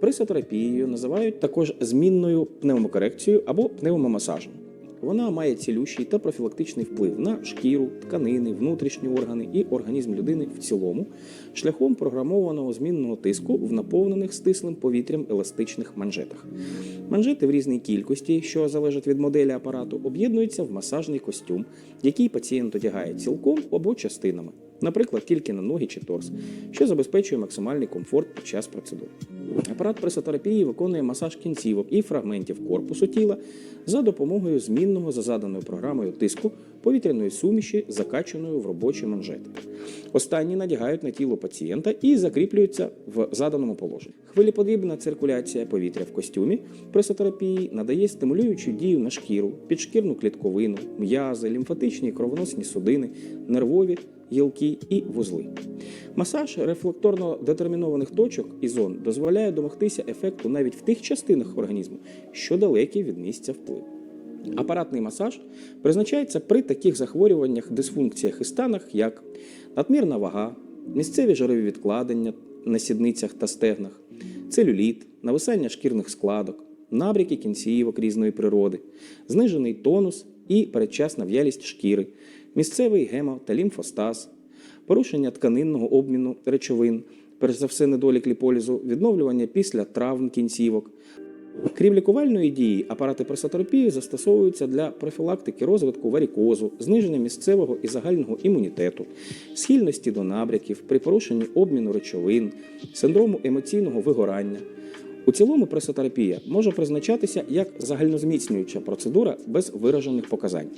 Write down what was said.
Пресотерапією називають також змінною пневмокорекцією або пневмомасажем. Вона має цілющий та профілактичний вплив на шкіру, тканини, внутрішні органи і організм людини в цілому, шляхом програмованого змінного тиску в наповнених стислим повітрям еластичних манжетах. Манжети в різній кількості, що залежать від моделі апарату, об'єднуються в масажний костюм, який пацієнт одягає цілком або частинами, наприклад, тільки на ноги чи торс, що забезпечує максимальний комфорт під час процедур. Апарат пресотерапії виконує масаж кінцівок і фрагментів корпусу тіла за допомогою змінного за заданою програмою тиску повітряної суміші, закачаної в робочі манжети. Останні надягають на тіло пацієнта і закріплюються в заданому положенні. Хвилеподібна циркуляція повітря в костюмі пресотерапії надає стимулюючу дію на шкіру, підшкірну клітковину, м'язи, лімфатичні кровоносні судини, нервові, гілки і вузли. Масаж рефлекторно детермінованих точок і зон дозволяє домогтися ефекту навіть в тих частинах організму, що далекі від місця впливу. Апаратний масаж призначається при таких захворюваннях, дисфункціях і станах, як надмірна вага, місцеві жирові відкладення на сідницях та стегнах, целюліт, нависання шкірних складок, набряки кінцівок різної природи, знижений тонус і передчасна в'ялість шкіри, місцевий гемо та лімфостаз, порушення тканинного обміну речовин, перш за все недолік ліполізу, відновлювання після травм кінцівок. Крім лікувальної дії, апарати пресотерапії застосовуються для профілактики розвитку варікозу, зниження місцевого і загального імунітету, схильності до набряків при порушенні обміну речовин, синдрому емоційного вигорання. У цілому пресотерапія може призначатися як загальнозміцнююча процедура без виражених показань.